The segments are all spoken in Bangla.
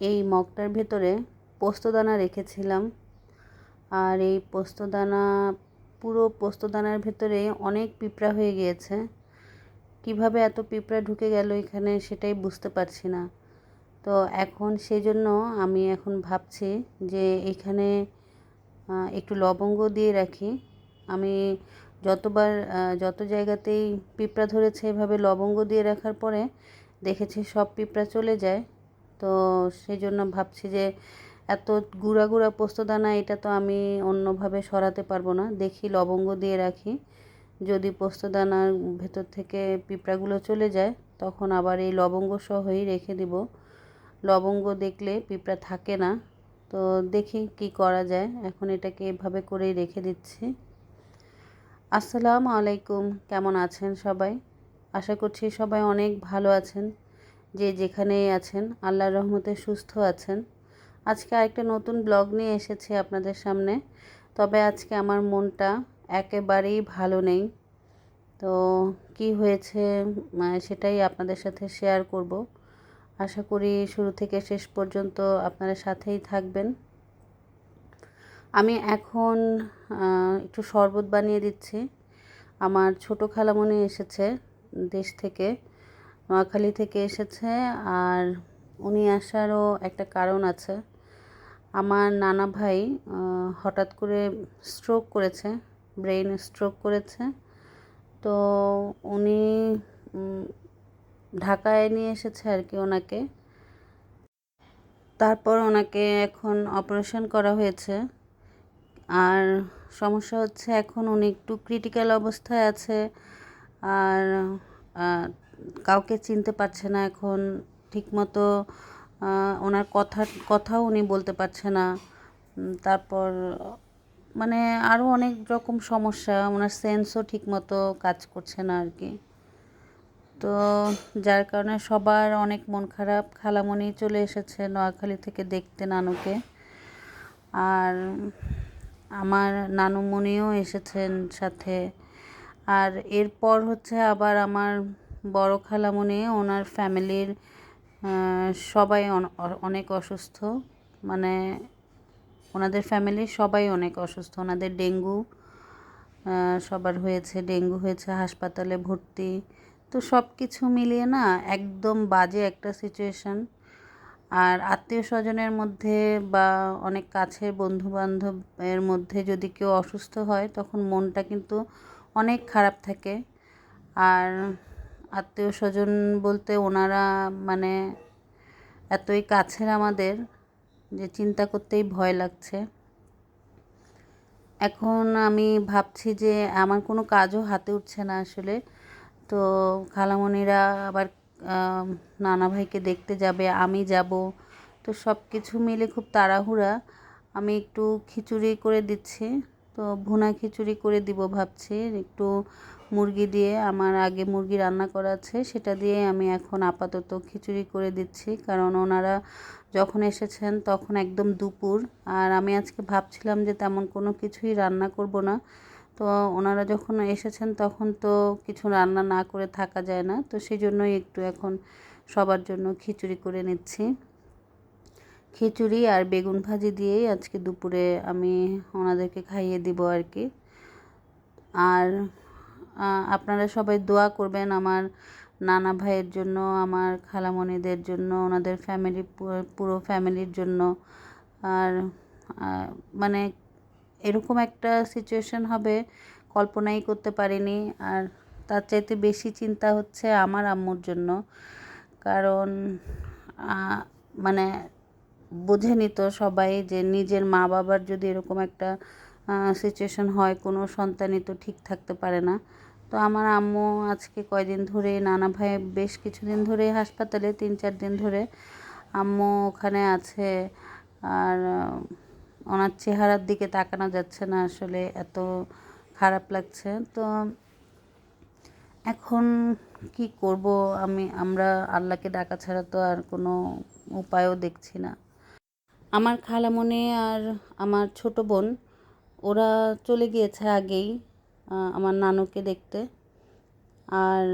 এই মগটার ভেতরে পোস্তদানা রেখেছিলাম। আর এই পোস্তদানা, পুরো পোস্তদানার ভেতরে অনেক পিঁপড়া হয়ে গিয়েছে। কীভাবে এত পিঁপড়া ঢুকে গেল এখানে সেটাই বুঝতে পারছি না। তো এখন সেই জন্য আমি এখন ভাবছি যে এখানে একটু লবঙ্গ দিয়ে রাখি। আমি যতবার যত জায়গাতেই পিঁপড়া ধরেছে এভাবে লবঙ্গ দিয়ে রাখার পরে দেখেছি সব পিঁপড়া চলে যায়। তো সেই জন্য ভাবছি যে এত গুঁড়া গুঁড়া পোস্তদানা এটা তো আমি অন্যভাবে সরাতে পারব না। দেখি লবঙ্গ দিয়ে রাখি। যদি পোস্তদানার ভেতর থেকে পিঁপড়াগুলো চলে যায়, তখন আবার এই লবঙ্গ সহই রেখে দিব। লবঙ্গ দেখলে পিঁপড়া থাকে না। তো দেখি কি করা যায়। এখন এটাকে এভাবে করেই রেখে দিচ্ছি। আসসালামু আলাইকুম। কেমন আছেন সবাই? আশা করছি সবাই অনেক ভালো আছেন। যে যেখানেই আছেন, আল্লাহর রহমতে সুস্থ আছেন। আজকে আরেকটা নতুন ব্লগ নিয়ে এসেছি আপনাদের সামনে। তবে আজকে আমার মনটা একেবারেই ভালো নেই। তো কি হয়েছে সেটাই আপনাদের সাথে শেয়ার করব। আশা করি শুরু থেকে শেষ পর্যন্ত আপনারা সাথেই থাকবেন। আমি এখন একটু শরবত বানিয়ে দিচ্ছি। আমার ছোট খালামণি এসেছে দেশ থেকে। নোয়াখালী থেকে এসেছে আর উনি আসারও একটা কারণ আছে। আমার নানা ভাই হঠাৎ করে স্ট্রোক করেছে ব্রেন স্ট্রোক করেছে। তো উনি ঢাকায় নিয়ে এসেছে আর কি ওনাকে। তারপর ওনাকে এখন অপারেশন করা হয়েছে। আর সমস্যা হচ্ছে এখন উনি একটু ক্রিটিক্যাল অবস্থায় আছে। আর কাউকে চিনতে পারছে না এখন, ঠিকমতো ওনার কথা, কথাও উনি বলতে পারছে না। তারপর মানে আরও অনেক রকম সমস্যা, ওনার সেন্সও ঠিকমতো কাজ করছে না আর কি। তো যার কারণে সবার অনেক মন খারাপ, খালামণি চলে এসেছে নোয়াখালী থেকে দেখতে নানুকে। আর আমার নানুমণিও এসেছেন সাথে। আর এরপর হচ্ছে আবার আমার বড় খালামণি ওনার ফ্যামিলির সবাই অনেক অসুস্থ। মানে ওনাদের ফ্যামিলির সবাই অনেক অসুস্থ। ওনাদের ডেঙ্গু সবার হয়েছে, ডেঙ্গু হয়েছে, হাসপাতালে ভর্তি। তো সব কিছু মিলিয়ে না একদম বাজে একটা সিচুয়েশান আর আত্মীয় স্বজনের মধ্যে বা অনেক কাছের বন্ধু বান্ধবের মধ্যে যদি কেউ অসুস্থ হয়, তখন মনটা কিন্তু অনেক খারাপ থাকে। আর আত্মীয় স্বজন বলতে ওনারা মানে এতই কাছের আমাদের যে চিন্তা করতেই ভয় লাগছে। এখন আমি ভাবছি যে আমার কোনো কাজও হাতে উঠছে না আসলে। তো খালামণিরা আবার নানা ভাইকে দেখতে যাবে, আমি যাব। তো সব কিছু মিলে খুব তাড়াহুড়া। আমি একটু খিচুড়ি করে দিচ্ছি। তো ভুনা খিচুড়ি করে দিব ভাবছি। একটু মুরগি দিয়ে আমার আগে মুরগি রান্না করা আছে, সেটা দিয়ে আমি এখন আপাতত খিচুড়ি করে দিচ্ছি। কারণ ওনারা যখন এসেছেন তখন একদম দুপুর। আর আমি আজকে ভাবছিলাম যে তেমন কোনো কিছুই রান্না করব না। তো ওনারা যখন এসেছেন তখন তো কিছু রান্না না করে থাকা যায় না। তো সেই জন্যই একটু এখন সবার জন্য খিচুড়ি করে নিচ্ছি। খিচুড়ি আর বেগুন ভাজি দিয়েই আজকে দুপুরে আমি ওনাদেরকে খাইয়ে দিব আর কি। আর আপনারা সবাই দোয়া করবেন আমার নানা ভাইয়ের জন্য, আমার খালামণিদের জন্য, ওনাদের ফ্যামিলি পুরো ফ্যামিলির জন্য। আর মানে এরকম একটা সিচুয়েশন হবে, কল্পনাই করতে পারিনি। আর তার চাইতে বেশি চিন্তা হচ্ছে আমার আম্মুর জন্য। কারণ মানে বোঝেনি তো সবাই যে নিজের মা বাবার যদি এরকম একটা সিচুয়েশন হয়, কোনো সন্তানই তো ঠিক থাকতে পারে না। তো আমার আম্মু আজকে কয়দিন ধরে, নানা ভাই বেশ কিছুদিন ধরে হাসপাতালে, তিন চার দিন ধরে আম্মু ওখানে আছে। আর, ওনার চেহারার দিকে তাকানো যাচ্ছে না আসলে, এত খারাপ লাগছে। তো এখন কি করব? আমি, আমরা আল্লাহকে ডাকা ছাড়া তো আর কোনো উপায়ও দেখছি না। আমার খালামনে আর আমার ছোট বোন, ওরা চলে গিয়েছে আগেই আমার নানুকে দেখতে। আর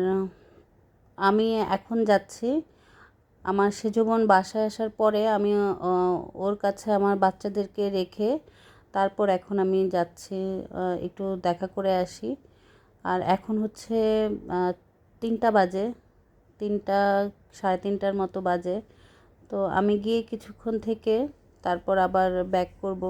আমি এখন যাচ্ছি। আমার সেজো বোন বাসায় আসার পরে আমি ওর কাছে আমার বাচ্চাদেরকে রেখে তারপর এখন আমি যাচ্ছি একটু দেখা করে আসি। আর এখন হচ্ছে তিনটা বাজে, তিনটা, সাড়ে তিনটার মতো বাজে। তো আমি গিয়ে কিছুক্ষণ থেকে তারপর আবার ব্যাক করব।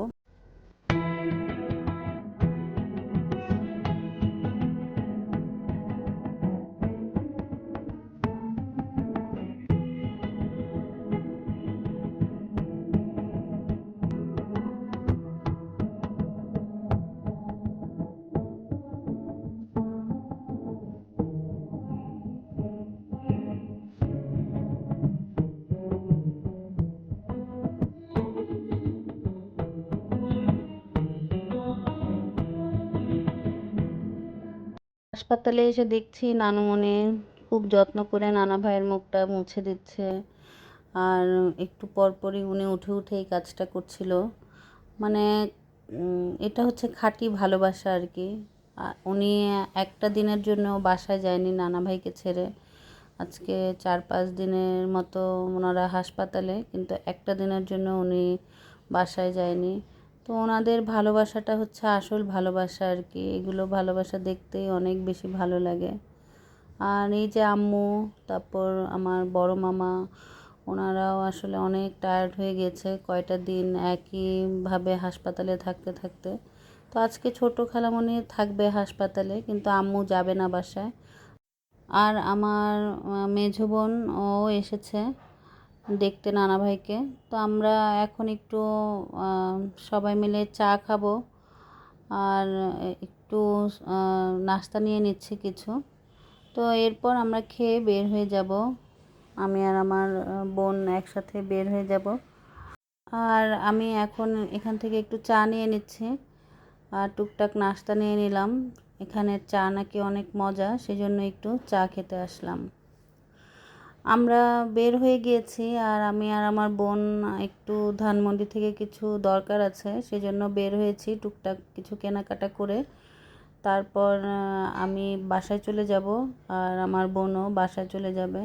হাসপাতালে এসে দেখছি নানুমণি খুব যত্ন করে নানা ভাইয়ের মুখটা মুছে দিচ্ছে। আর একটু পরপরই উনি উঠে উঠে এই কাজটা করছিল। মানে এটা হচ্ছে খাঁটি ভালোবাসা আর কি। উনি একটা দিনের জন্য বাসায় যায়নি নানা ভাইকে ছেড়ে। আজকে চার পাঁচ দিনের মতো ওনারা হাসপাতালে, কিন্তু একটা দিনের জন্য উনি বাসায় যায়নি। তো ওনাদের ভালোবাসাটা হচ্ছে আসল ভালোবাসা আর কি। এগুলো ভালোবাসা দেখতেই অনেক বেশি ভালো লাগে। আর এই যে আম্মু, তারপর আমার বড় মামা, ওনারাও আসলে অনেক টায়ার্ড হয়ে গেছে কয়টা দিন একইভাবে হাসপাতালে থাকতে থাকতে। তো আজকে ছোট খালামণি থাকবে হাসপাতালে, কিন্তু আম্মু যাবে না বাসায়। আর আমার মেঝো বোন, ও এসেছে। দেখতে নানা ভাইকে। তো আমরা এখন একটু সবাই মিলে চা খাব। আর একটু নাস্তা নিয়ে নিচ্ছি কিছু। তো এরপর আমরা খেয়ে বের হয়ে যাব। আমি আর আমার বোন একসাথে বের হয়ে যাব। আর আমি এখন এখান থেকে একটু চা নিয়ে নিচ্ছি। আর টুকটাক নাস্তা নিয়ে নিলাম। এখানে চা নাকি অনেক মজা, সেজন্য একটু চা খেতে আসলাম। আমরা বের হয়ে গিয়েছি আর আমি আর আমার বোন একটু ধানমন্ডি থেকে কিছু দরকার আছে, সেজন্য বের হয়েছি টুকটাক কিছু কেনাকাটা করে। তারপর আমি বাসায় চলে যাব আর আমার বোনও বাসায় চলে যাবে।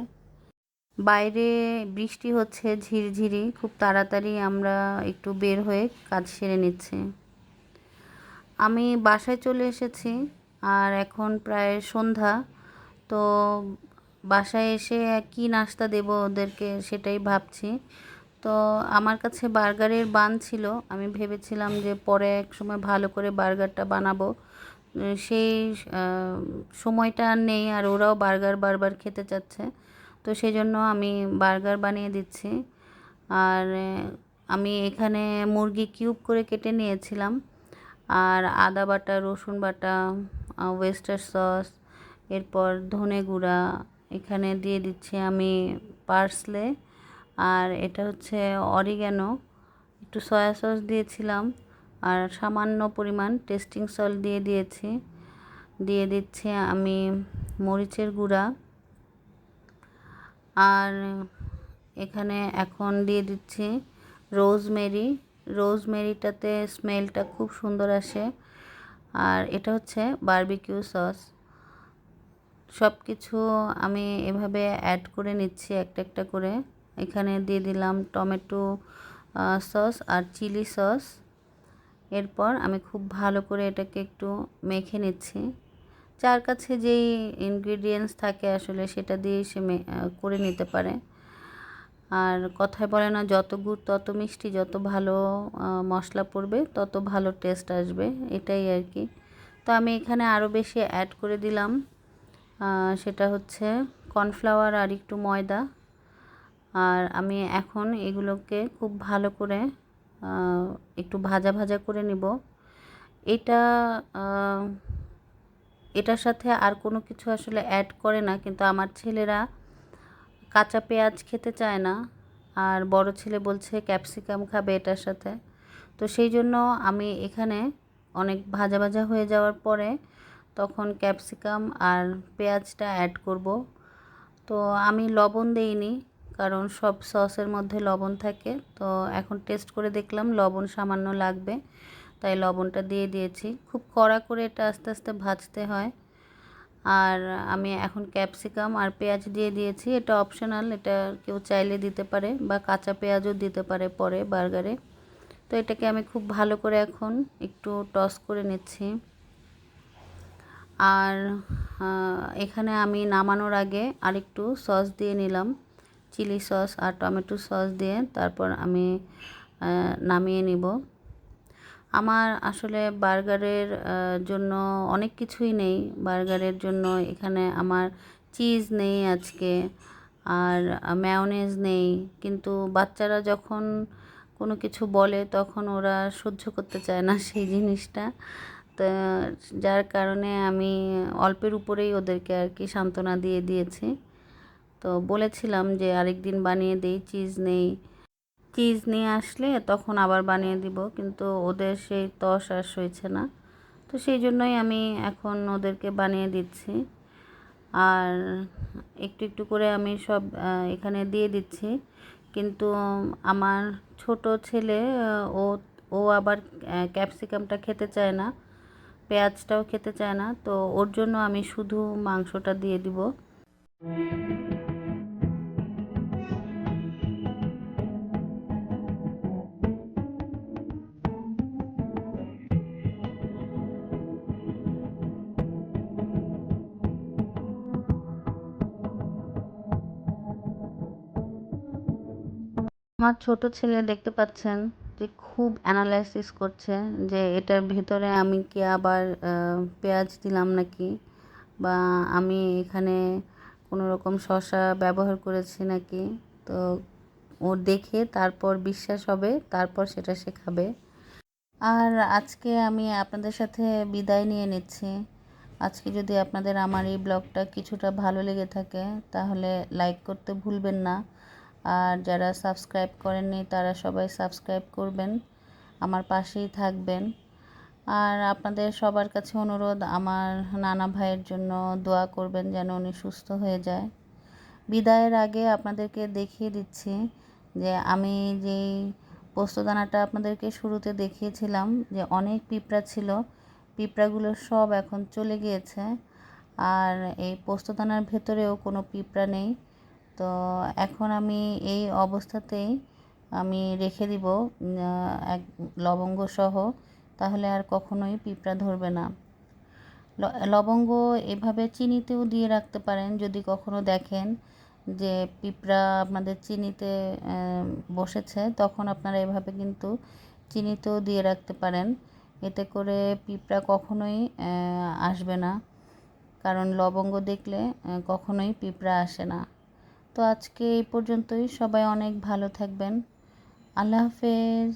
বাইরে বৃষ্টি হচ্ছে, ঝিরঝিরি, খুব তাড়াতাড়ি আমরা একটু বের হয়ে কাজ সেরে নিচ্ছি। আমি বাসায় চলে এসেছি আর এখন প্রায় সন্ধ্যা, তো বাসায় এসে কি নাস্তা দেব ওদেরকে, সেটাই ভাবছি। তো আমার কাছে বার্গারের বান ছিল। আমি ভেবেছিলাম যে পরে এক সময় ভালো করে বার্গারটা বানাবো। সেই সময়টা আর নেই আর ওরাও বার্গার বারবার খেতে চাচ্ছে। তো সেই জন্য আমি বার্গার বানিয়ে দিচ্ছি। আর আমি এখানে মুরগি কিউব করে কেটে নিয়েছিলাম। আর আদা বাটা, রসুন বাটা ওয়েস্টার সস এরপর ধনে গুঁড়া এখানে দিয়ে দিচ্ছি আমি পার্সলে। আর এটা হচ্ছে অরিগ্যানো। একটু সয়া সস দিয়েছিলাম। আর সামান্য পরিমাণ টেস্টিং সল দিয়ে দিয়েছি। দিয়ে দিচ্ছি আমি মরিচের গুঁড়া। আর এখানে এখন দিয়ে দিচ্ছি রোজমেরি। রোজমেরিটাতে স্মেলটা খুব সুন্দর আসে। আর এটা হচ্ছে বারবিকিউ সস। সব কিছু আমি এভাবে অ্যাড করে নিচ্ছি একটা একটা করে। এখানে দিয়ে দিলাম টমেটো সস আর চিলি সস। এরপর আমি খুব ভালো করে এটাকে একটু মেখে নিচ্ছি। যার কাছে যেই ইনগ্রিডিয়েন্টস থাকে আসলে সেটা দিয়ে সে করে নিতে পারে। আর কথায় বলে না, যত গুড় তত মিষ্টি, যত ভালো মশলা পড়বে তত ভালো টেস্ট আসবে। এটাই আর কি। তো আমি এখানে আরও বেশি অ্যাড করে দিলাম। সেটা হচ্ছে কর্নফ্লাওয়ার আর একটু ময়দা। আর আমি এখন এগুলোকে খুব ভালো করে একটু ভাজা ভাজা করে নিব। এটা এটার সাথে আর কোনো কিছু আসলে অ্যাড করে না, কিন্তু আমার ছেলেরা কাঁচা পেঁয়াজ খেতে চায় না, আর বড় ছেলে বলছে ক্যাপসিকাম খাবে এটার সাথে। তো সেই জন্য আমি এখানে অনেক ভাজা ভাজা হয়ে যাওয়ার পরে তখন ক্যাপসিকাম আর পেঁয়াজটা অ্যাড করব। তো আমি লবণ দেইনি, কারণ সব সসের মধ্যে লবণ থাকে। তো এখন টেস্ট করে দেখলাম, লবণ সামান্য লাগবে, তাই লবণটা দিয়ে দিয়েছি। খুব কড়া করে এটা আস্তে আস্তে ভাজতে হয়। আর আমি এখন ক্যাপসিকাম আর পেঁয়াজ দিয়ে দিয়েছি। এটা অপশনাল এটা কেউ চাইলে দিতে পারে, বা কাঁচা পেঁয়াজও দিতে পারে পরে বার্গারে। তো এটাকে আমি খুব ভালো করে এখন একটু টস করে নিচ্ছি। আর এখানে আমি নামানোর আগে আরেকটু সস দিয়ে নিলাম। চিলি সস আর টমেটো সস দিয়ে তারপর আমি নামিয়ে নিব। আমার আসলে বার্গারের জন্য অনেক কিছুই নেই। বার্গারের জন্য এখানে আমার চিজ নেই আজকে আর ম্যাওনেজ নেই। কিন্তু বাচ্চারা যখন কোনো কিছু বলে তখন ওরা সহ্য করতে চায় না সেই জিনিসটা। তো যার কারণে আমি অল্পের উপরেই ওদেরকে আর কি সান্ত্বনা দিয়ে দিয়েছি। তো বলেছিলাম যে আরেক দিন বানিয়ে দিই চিজ নেই। চিজ নিয়ে আসলে তখন আবার বানিয়ে দিব, কিন্তু ওদের সেই তস আর সইছে না। তো সেই জন্যই আমি এখন ওদেরকে বানিয়ে দিচ্ছি। আর একটু একটু করে আমি সব এখানে দিয়ে দিচ্ছি। কিন্তু আমার ছোট ছেলে ও ও আবার ক্যাপসিকামটা খেতে চায় না। পেঁয়াজটাও খেতে চায় না, তো ওর জন্য আমি শুধু মাংসটা দিয়ে দিব। আমার ছোট ছেলে দেখতে পাচ্ছেন যে খুব অ্যানালাইসিস করছে যে এটার ভেতরে আমি কি আবার পেঁয়াজ দিলাম নাকি? বা আমি এখানে কোনো রকম শসা ব্যবহার করেছি নাকি? তো ও দেখে তারপর বিশ্বাস হবে, তারপর সেটা শেখাবে আর আজকে আমি আপনাদের সাথে বিদায় নিয়ে নিচ্ছি। আজকে যদি আপনাদের আমার এই ব্লগটা কিছুটা ভালো লেগে থাকে, তাহলে লাইক করতে ভুলবেন না। আর যারা সাবস্ক্রাইব করেননি, তারা সবাই সাবস্ক্রাইব করবেন, আমার পাশেই থাকবেন। আর আপনাদের সবার কাছে অনুরোধ, আমার নানা ভাইয়ের জন্য দোয়া করবেন যেন উনি সুস্থ হয়ে যায়। বিদায়ের আগে আপনাদেরকে দেখিয়ে দিচ্ছি যে আমি যেই পোস্তদানাটা আপনাদেরকে শুরুতে দেখিয়েছিলাম যে অনেক পিঁপড়া ছিল, পিঁপড়াগুলো সব এখন চলে গিয়েছে। আর এই পোস্তদানার ভেতরেও কোনো পিঁপড়া নেই। তো এখন আমি এই অবস্থাতেই আমি রেখে দিব এক লবঙ্গ সহ তাহলে আর কখনোই পিঁপড়া ধরবে না। লবঙ্গ এভাবে চিনিতেও দিয়ে রাখতে পারেন, যদি কখনো দেখেন যে পিঁপড়া আপনাদের চিনিতে বসেছে, তখন আপনারা এভাবে কিন্তু চিনিতেও দিয়ে রাখতে পারেন। এতে করে পিঁপড়া কখনোই আসবে না। কারণ লবঙ্গ দেখলে কখনোই পিঁপড়া আসে না। তো আজকে এই পর্যন্তই। সবাই অনেক ভালো থাকবেন। আল্লাহ হাফেজ।